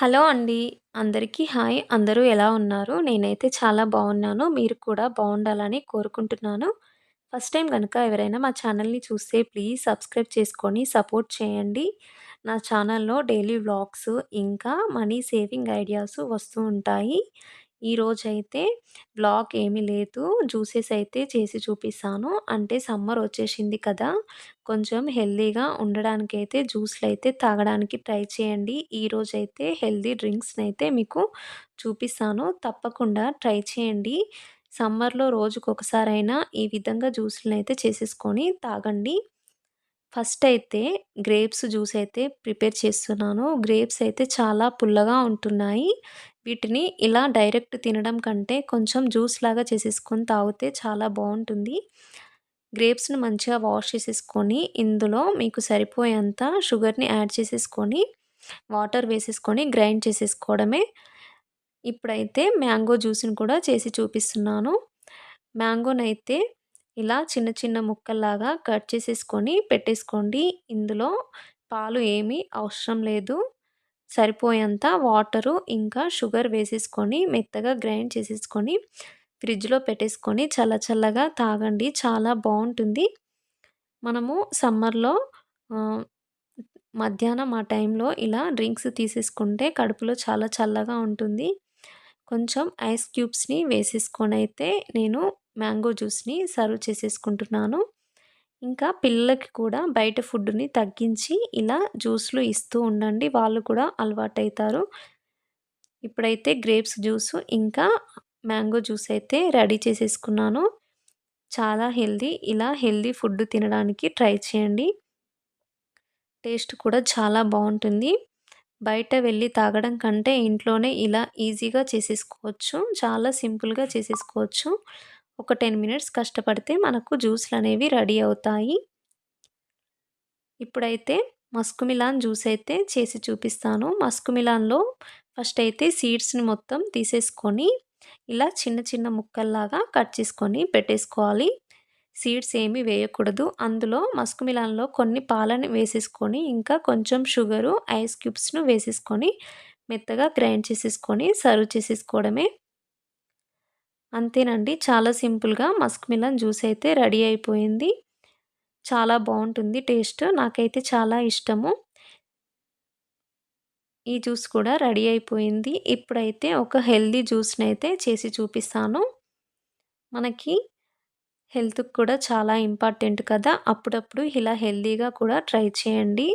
Hello అండి. అందరికీ hi. అందరూ ఎలా ఉన్నారు? నేనైతే చాలా బాగున్నాను మీరు కూడా బాగుండాలని కోరుకుంటున్నాను. ఫస్ట్ టైం కనుక ఎవరైనా మా ఛానల్‌ని చూస్తే ప్లీజ్ సబ్స్క్రైబ్ చేసుకొని సపోర్ట్ చేయండి. నా ఛానల్‌లో డైలీ వ్లాగ్స్ ఇంకా మనీ సేవింగ్ ఐడియాస్ వస్తూ ఉంటాయి. ఈరోజైతే బ్లాక్ ఏమీ లేదు. జ్యూసెస్ అయితే చేసి చూపిస్తాను. అంటే సమ్మర్ వచ్చేసింది కదా! కొంచెం హెల్తీగా ఉండడానికైతే అయితే తాగడానికి ట్రై చేయండి. ఈరోజైతే డ్రింక్స్ని అయితే మీకు చూపిస్తాను. తప్పకుండా ట్రై చేయండి. సమ్మర్‌లో రోజుకొకసారైనా ఈ విధంగా జ్యూస్‌లనైతే చేసేసుకొని తాగండి. ఫస్ట్ అయితే గ్రేప్స్ జ్యూస్ అయితే ప్రిపేర్ చేస్తున్నాను. గ్రేప్స్ అయితే చాలా పుల్లగా ఉంటున్నాయి. వీటిని ఇలా డైరెక్ట్ తినడం కంటే కొంచెం జ్యూస్ లాగా చేసేసుకొని తాగితే చాలా బాగుంటుంది గ్రేప్స్‌ని మంచిగా వాష్ చేసేసుకొని ఇందులో మీకు సరిపోయేంత షుగర్‌ని యాడ్ చేసేసుకొని వాటర్ వేసేసుకొని గ్రైండ్ చేసేసుకోవడమే. ఇప్పుడైతే మ్యాంగో జ్యూస్‌ని కూడా చేసి చూపిస్తున్నాను. మ్యాంగోనైతే ఇలా చిన్న చిన్న ముక్కల్లాగా కట్ చేసేసుకొని పెట్టేసుకోండి. ఇందులో పాలు ఏమీ అవసరం లేదు. సరిపోయేంత వాటరు ఇంకా షుగర్ వేసేసుకొని మెత్తగా గ్రైండ్ చేసేసుకొని ఫ్రిడ్జ్‌లో పెట్టేసుకొని చల్ల చల్లగా తాగండి. చాలా బాగుంటుంది మనము సమ్మర్‌లో మధ్యాహ్నం ఆ టైంలో ఇలా డ్రింక్స్ తీసేసుకుంటే కడుపులో చాలా చల్లగా ఉంటుంది. కొంచెం ఐస్ క్యూబ్స్‌ని వేసేసుకొనైతే నేను మ్యాంగో జ్యూస్‌ని సర్వ్ చేసేసుకుంటున్నాను. ఇంకా పిల్లలకి కూడా బయట ఫుడ్‌ని తగ్గించి ఇలా జ్యూస్‌లు ఇస్తూ ఉండండి. వాళ్ళు కూడా అలవాటైతారు. ఇప్పుడైతే గ్రేప్స్ జ్యూసు ఇంకా మ్యాంగో జ్యూస్ అయితే రెడీ చేసేసుకున్నాను. చాలా హెల్దీ ఇలా హెల్దీ ఫుడ్ తినడానికి ట్రై చేయండి. టేస్ట్ కూడా చాలా బాగుంటుంది బయట వెళ్ళి తాగడం కంటే ఇంట్లోనే ఇలా ఈజీగా చేసేసుకోవచ్చు. చాలా సింపుల్‌గా చేసేసుకోవచ్చు. ఒక 10 మినిట్స్ కష్టపడితే మనకు జ్యూస్లు అనేవి రెడీ అవుతాయి. ఇప్పుడైతే మస్కు మిలాన్ జ్యూస్ అయితే చేసి చూపిస్తాను. మస్కు మిలాన్‌లో ఫస్ట్ అయితే సీడ్స్‌ని మొత్తం తీసేసుకొని ఇలా చిన్న చిన్న ముక్కల్లాగా కట్ చేసుకొని పెట్టేసుకోవాలి. సీడ్స్ ఏమీ వేయకూడదు. అందులో మస్కు మిలాన్‌లో కొన్ని పాలని వేసేసుకొని ఇంకా కొంచెం షుగరు, ఐస్ క్యూబ్స్‌ను వేసేసుకొని మెత్తగా గ్రైండ్ చేసేసుకొని సర్వ్ చేసేసుకోవడమే. అంతేనండి. చాలా సింపుల్‌గా మస్క్ మిలన్ జ్యూస్ అయితే రెడీ అయిపోయింది. చాలా బాగుంటుంది టేస్ట్. నాకైతే చాలా ఇష్టము. ఈ జ్యూస్ కూడా రెడీ అయిపోయింది. ఇప్పుడైతే ఒక హెల్దీ జ్యూస్ని అయితే చేసి చూపిస్తాను. మనకి హెల్త్‌కి కూడా చాలా ఇంపార్టెంట్ కదా! అప్పుడప్పుడు ఇలా హెల్దీగా కూడా ట్రై చేయండి.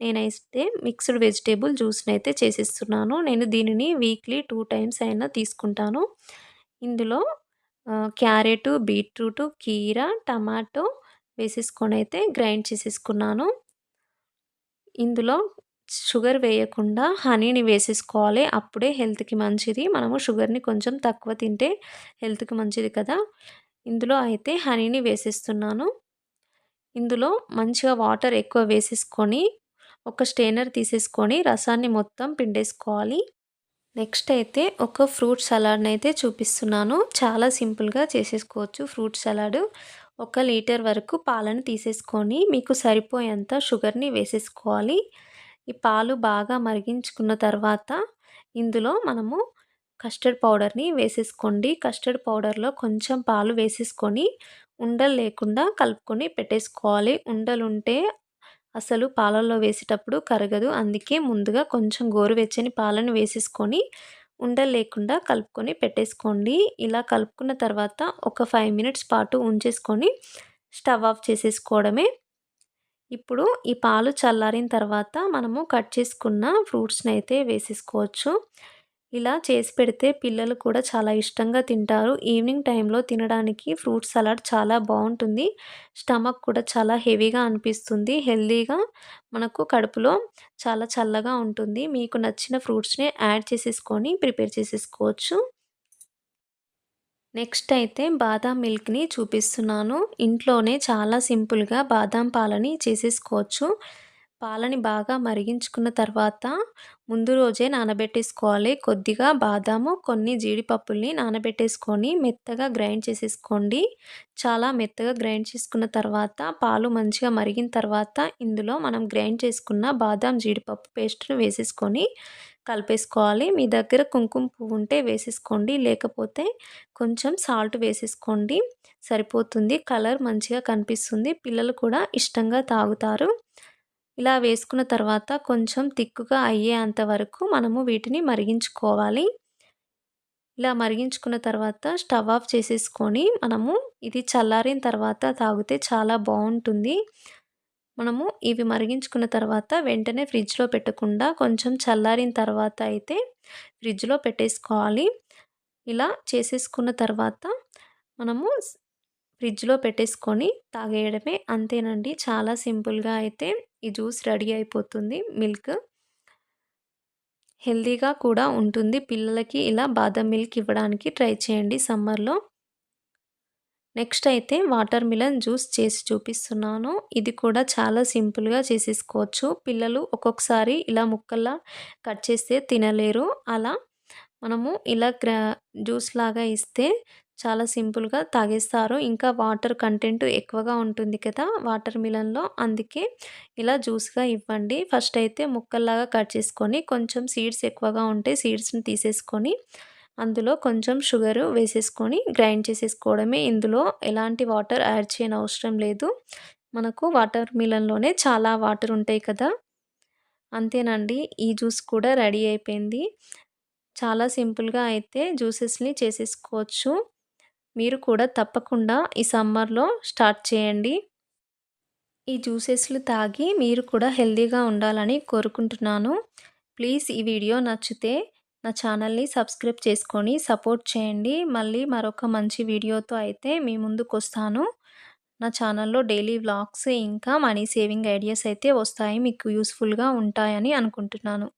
నేనైతే మిక్స్డ్ వెజిటేబుల్ జ్యూస్ని అయితే చేసిస్తున్నాను. నేను దీనిని వీక్లీ టూ టైమ్స్ అయినా తీసుకుంటాను. ఇందులో క్యారెట్ క్యారెటు, బీట్రూటు, కీర, టమాటో అయితే గ్రైండ్ చేసేసుకున్నాను. ఇందులో షుగర్ వేయకుండా హనీని వేసేసుకోవాలి. అప్పుడే హెల్త్‌కి మంచిది. మనము షుగర్‌ని కొంచెం తక్కువ తింటే హెల్త్‌కి మంచిది కదా! ఇందులో అయితే హనీని వేసేస్తున్నాను. ఇందులో మంచిగా వాటర్ ఎక్కువ వేసేసుకొని ఒక స్టెయినర్ తీసేసుకొని రసాన్ని మొత్తం పిండేసుకోవాలి. నెక్స్ట్ అయితే ఒక ఫ్రూట్ సలాడ్ని అయితే చూపిస్తున్నాను. చాలా సింపుల్‌గా చేసేసుకోవచ్చు ఫ్రూట్ సలాడు. ఒక లీటర్ వరకు పాలను తీసేసుకొని మీకు సరిపోయేంత షుగర్‌ని వేసేసుకోవాలి. ఈ పాలు బాగా మరిగించుకున్న తర్వాత ఇందులో మనము కస్టర్డ్ పౌడర్‌ని వేసేసుకోండి. కస్టర్డ్ పౌడర్‌లో కొంచెం పాలు వేసేసుకొని ఉండలు లేకుండా కలుపుకొని పెట్టేసుకోవాలి. ఉండలుంటే అసలు పాలల్లో వేసేటప్పుడు కరగదు. అందుకే ముందుగా కొంచెం గోరువెచ్చని పాలను వేసేసుకొని ఉండలు లేకుండా కలుపుకొని పెట్టేసుకోండి. ఇలా కలుపుకున్న తర్వాత ఒక ఫైవ్ మినిట్స్ పాటు ఉంచేసుకొని స్టవ్ ఆఫ్ చేసేసుకోవడమే. ఇప్పుడు ఈ పాలు చల్లారిన తర్వాత మనము కట్ చేసుకున్న ఫ్రూట్స్ని అయితే వేసేసుకోవచ్చు. ఇలా చేసి పెడితే పిల్లలు కూడా చాలా ఇష్టంగా తింటారు. ఈవినింగ్ టైంలో తినడానికి ఫ్రూట్ సలాడ్ చాలా బాగుంటుంది స్టమక్ కూడా చాలా హెవీగా అనిపిస్తుంది. హెల్తీగా మనకు కడుపులో చాలా చల్లగా ఉంటుంది. మీకు నచ్చిన ఫ్రూట్స్‌ని యాడ్ చేసేసుకొని ప్రిపేర్ చేసేసుకోవచ్చు. నెక్స్ట్ అయితే బాదాం మిల్క్‌ని చూపిస్తున్నాను. ఇంట్లోనే చాలా సింపుల్‌గా బాదాం పాలని చేసేసుకోవచ్చు. పాలని బాగా మరిగించుకున్న తర్వాత ముందు రోజే నానబెట్టేసుకోవాలి. కొద్దిగా బాదాము, కొన్ని జీడిపప్పుల్ని నానబెట్టేసుకొని మెత్తగా గ్రైండ్ చేసేసుకోండి. చాలా మెత్తగా గ్రైండ్ చేసుకున్న తర్వాత పాలు మంచిగా మరిగిన తర్వాత ఇందులో మనం గ్రైండ్ చేసుకున్న బాదాం, జీడిపప్పు పేస్ట్‌ను వేసేసుకొని కలిపేసుకోవాలి. మీ దగ్గర కుంకుమ పువ్వు ఉంటే వేసేసుకోండి. లేకపోతే కొంచెం సాల్ట్ వేసేసుకోండి. సరిపోతుంది. కలర్ మంచిగా కనిపిస్తుంది. పిల్లలు కూడా ఇష్టంగా తాగుతారు. ఇలా వేసుకున్న తర్వాత కొంచెం తిక్కుగా అయ్యేంత వరకు మనము వీటిని మరిగించుకోవాలి. ఇలా మరిగించుకున్న తర్వాత స్టవ్ ఆఫ్ చేసేసుకొని మనము ఇది చల్లారిన తర్వాత తాగితే చాలా బాగుంటుంది. మనము ఇవి మరిగించుకున్న తర్వాత వెంటనే ఫ్రిడ్జ్లో పెట్టకుండా కొంచెం చల్లారిన తర్వాత అయితే ఫ్రిడ్జ్లో పెట్టేసుకోవాలి. ఇలా చేసేసుకున్న తర్వాత మనము ఫ్రిడ్జ్లో పెట్టేసుకొని తాగేయడమే అంతేనండి. చాలా సింపుల్గా అయితే ఈ జ్యూస్ రెడీ అయిపోతుంది. మిల్క్ హెల్దీగా కూడా ఉంటుంది. పిల్లలకి ఇలా బాదం మిల్క్ ఇవ్వడానికి ట్రై చేయండి సమ్మర్లో. నెక్స్ట్ అయితే వాటర్ మిలన్ జ్యూస్ చేసి చూపిస్తున్నాను. ఇది కూడా చాలా సింపుల్గా చేసేసుకోవచ్చు. పిల్లలు ఒక్కొక్కసారి ఇలా ముక్కల్లా కట్ చేస్తే తినలేరు. అలా మనము ఇలా జ్యూస్ లాగా ఇస్తే చాలా సింపుల్గా తాగేస్తారు. ఇంకా వాటర్ కంటెంట్ ఎక్కువగా ఉంటుంది కదా! వాటర్ మిలన్లో అందుకే ఇలా జ్యూస్గా ఇవ్వండి. ఫస్ట్ అయితే ముక్కల్లాగా కట్ చేసుకొని కొంచెం సీడ్స్ ఎక్కువగా ఉంటే సీడ్స్ని తీసేసుకొని అందులో కొంచెం షుగరు వేసేసుకొని గ్రైండ్ చేసేసుకోవడమే. ఇందులో ఎలాంటి వాటర్ యాడ్ చేయని అవసరం లేదు. మనకు వాటర్ మిలన్లోనే చాలా వాటర్ ఉంటాయి కదా! అంతేనండి. ఈ జ్యూస్ కూడా రెడీ అయిపోయింది. చాలా సింపుల్గా అయితే జ్యూసెస్ని చేసేసుకోవచ్చు. మీరు కూడా తప్పకుండా ఈ సమ్మర్లో స్టార్ట్ చేయండి. ఈ జ్యూసెస్లు తాగి మీరు కూడా హెల్తీగా ఉండాలని కోరుకుంటున్నాను. ప్లీజ్ ఈ వీడియో నచ్చితే నా ఛానల్ని సబ్స్క్రైబ్ చేసుకొని సపోర్ట్ చేయండి. మళ్ళీ మరొక మంచి వీడియోతో అయితే మీ ముందుకు వస్తాను. నా ఛానల్లో డైలీ వ్లాగ్స్ ఇంకా మనీ సేవింగ్ ఐడియాస్ అయితే వస్తాయి. మీకు యూస్ఫుల్గా ఉంటాయని అనుకుంటున్నాను.